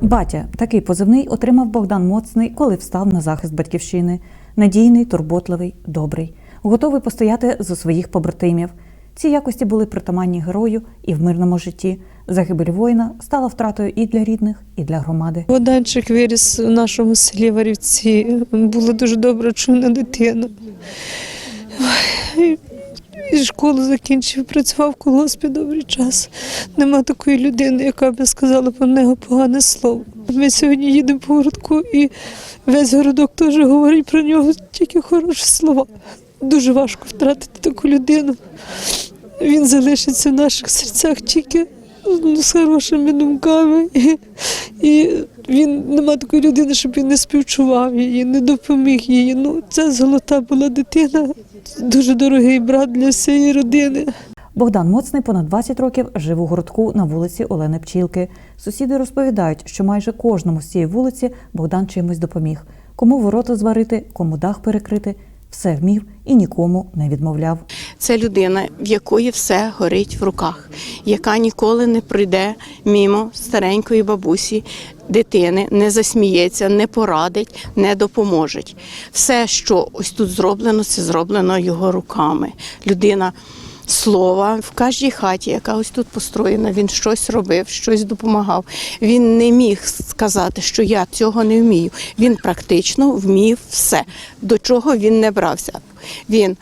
Батя такий позивний отримав Богдан Моцний, коли встав на захист батьківщини. Надійний, турботливий, добрий, готовий постояти за своїх побратимів. Ці якості були притаманні герою і в мирному житті. Загибель воїна стала втратою і для рідних, і для громади. Богданчик виріс у нашому селі Варівці. Була дуже добра, чуйна дитина. І школу закінчив, працював в колгоспі добрий час. Нема такої людини, яка би сказала про нього погане слово. Ми сьогодні їдемо по городку, і весь городок теж говорить про нього тільки хороші слова. Дуже важко втратити таку людину. Він залишиться в наших серцях тільки ну, з хорошими думками. І, і він нема такої людини, щоб він не співчував її, не допоміг їй. Ну, це золота була дитина, дуже дорогий брат для всієї родини. Богдан Моцний понад 20 років жив у городку на вулиці Олени Пчілки. Сусіди розповідають, що майже кожному з цієї вулиці Богдан чимось допоміг. Кому ворота зварити, кому дах перекрити, все вмів і нікому не відмовляв. Це людина, в якої все горить в руках, яка ніколи не пройде мімо старенької бабусі, дитини, не засміється, не порадить, не допоможе. Все, що ось тут зроблено, це зроблено його руками. Людина. Слова в кожній хаті, яка ось тут построєна, він щось робив, щось допомагав. Він не міг сказати, що я цього не вмію. Він практично вмів все, до чого він не брався. Він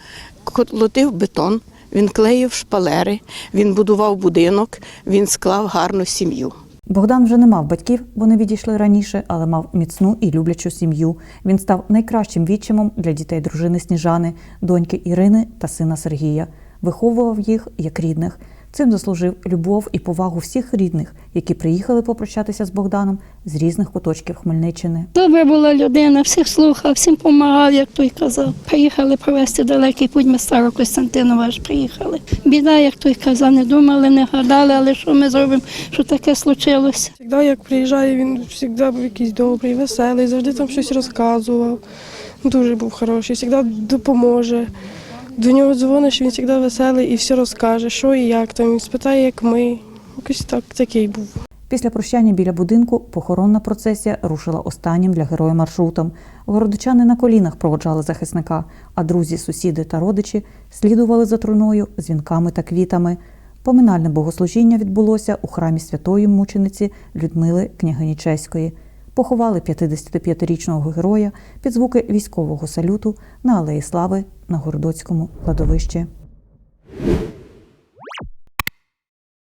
колотив бетон, він клеїв шпалери, він будував будинок, він склав гарну сім'ю. Богдан вже не мав батьків, вони відійшли раніше, але мав міцну і люблячу сім'ю. Він став найкращим відчимом для дітей дружини Сніжани, доньки Ірини та сина Сергія. Виховував їх як рідних. Цим заслужив любов і повагу всіх рідних, які приїхали попрощатися з Богданом з різних куточків Хмельниччини. Добра була людина, всіх слухав, всім допомагав, як той казав. Приїхали провести далекий путь, ми старо Костянтинова аж приїхали. Біда, як той казав, не думали, не гадали, але що ми зробимо, що таке случилося. Завжди, як приїжджає, він завжди був якийсь добрий, веселий, завжди там щось розказував. Дуже був хороший, завжди допоможе. До нього дзвониш, він завжди веселий і все розкаже, що і як там. Він спитає, як ми. Якось так такий був. Після прощання біля будинку похоронна процесія рушила останнім для героя маршрутом. Городочани на колінах проводжали захисника, а друзі, сусіди та родичі слідували за труною з вінками та квітами. Поминальне богослужіння відбулося у храмі святої мучениці Людмили княгині Чеської. Поховали 55-річного героя під звуки військового салюту на Алеї Слави на Городоцькому кладовищі.